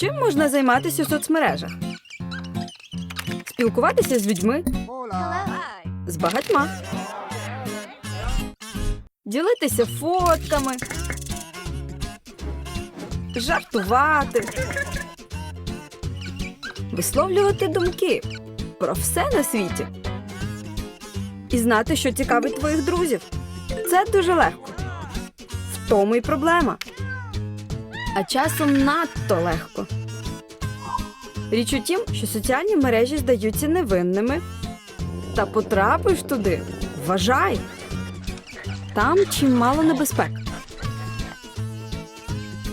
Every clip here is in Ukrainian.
Чим можна займатися у соцмережах? Спілкуватися з людьми, з багатьма. Ділитися фотками. Жартувати. Висловлювати думки про все на світі. І знати, що цікавить твоїх друзів. Це дуже легко. В тому й проблема. А часом надто легко. Річ у тім, що соціальні мережі здаються невинними. Та потрапиш туди, вважай. Там чимало небезпек.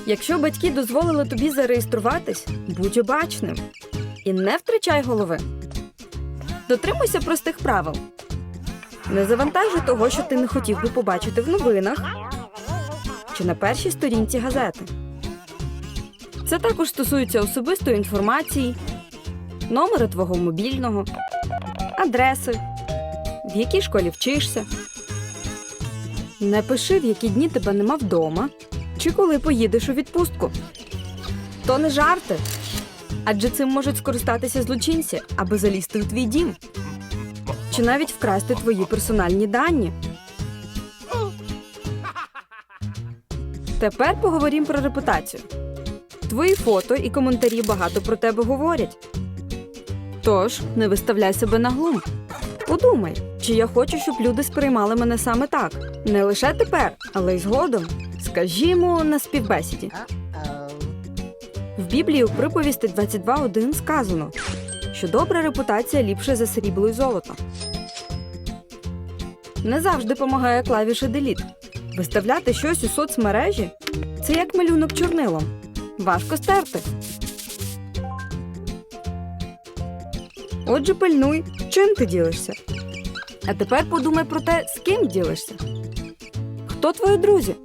Якщо батьки дозволили тобі зареєструватись, будь обачним і не втрачай голови. Дотримуйся простих правил. Не завантажуй того, що ти не хотів би побачити в новинах чи на першій сторінці газети. Це також стосується особистої інформації, номера твого мобільного, адреси, в якій школі вчишся. Не пиши, в які дні тебе нема вдома, чи коли поїдеш у відпустку. То не жарти. Адже цим можуть скористатися злочинці, аби залізти у твій дім. Чи навіть вкрасти твої персональні дані. Тепер поговоримо про репутацію. Твої фото і коментарі багато про тебе говорять. Тож не виставляй себе на глум. Подумай, чи я хочу, щоб люди сприймали мене саме так. Не лише тепер, але й згодом. Скажімо, на співбесіді. В Біблії у приповісті 22.1 сказано, що добра репутація ліпше за срібло й золото. Не завжди допомагає клавіша Delete. Виставляти щось у соцмережі це як малюнок чорнилом. Важко стерти. Отже, пильнуй, чим ти ділишся. А тепер подумай про те, з ким ділишся. Хто твої друзі?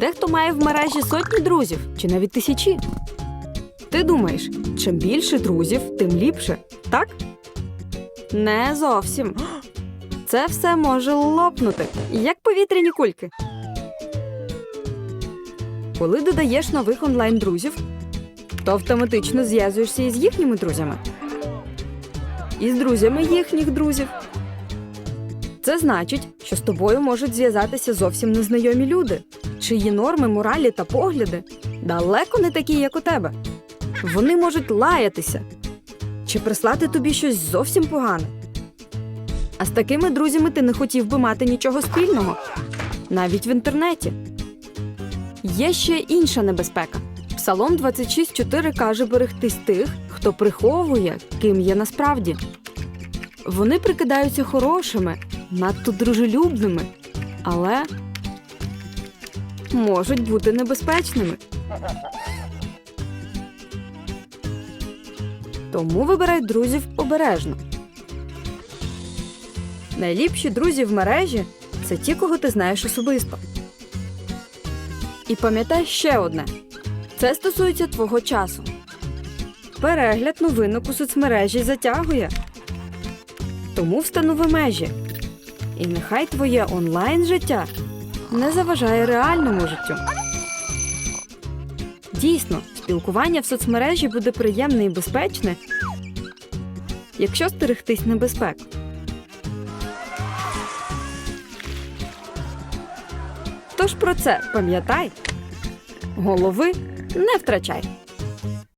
Дехто має в мережі сотні друзів чи навіть тисячі. Ти думаєш, чим більше друзів, тим ліпше, так? Не зовсім. Це все може лопнути, як повітряні кульки. Коли додаєш нових онлайн-друзів, то автоматично зв'язуєшся із їхніми друзями. І з друзями їхніх друзів. Це значить, що з тобою можуть зв'язатися зовсім незнайомі люди, чиї норми, моралі та погляди далеко не такі, як у тебе. Вони можуть лаятися чи прислати тобі щось зовсім погане. А з такими друзями ти не хотів би мати нічого спільного, навіть в інтернеті. Є ще інша небезпека. Псалом 26.4 каже берегтись тих, хто приховує, ким є насправді. Вони прикидаються хорошими, надто дружелюбними, але можуть бути небезпечними. Тому вибирай друзів обережно. Найліпші друзі в мережі це ті, кого ти знаєш особисто. І пам'ятай ще одне: це стосується твого часу. Перегляд новинок у соцмережі затягує. Тому встанови межі. І нехай твоє онлайн життя не заважає реальному життю. Дійсно, спілкування в соцмережі буде приємне і безпечне, якщо стерегтись небезпек. Тож про це пам'ятай, голови не втрачай.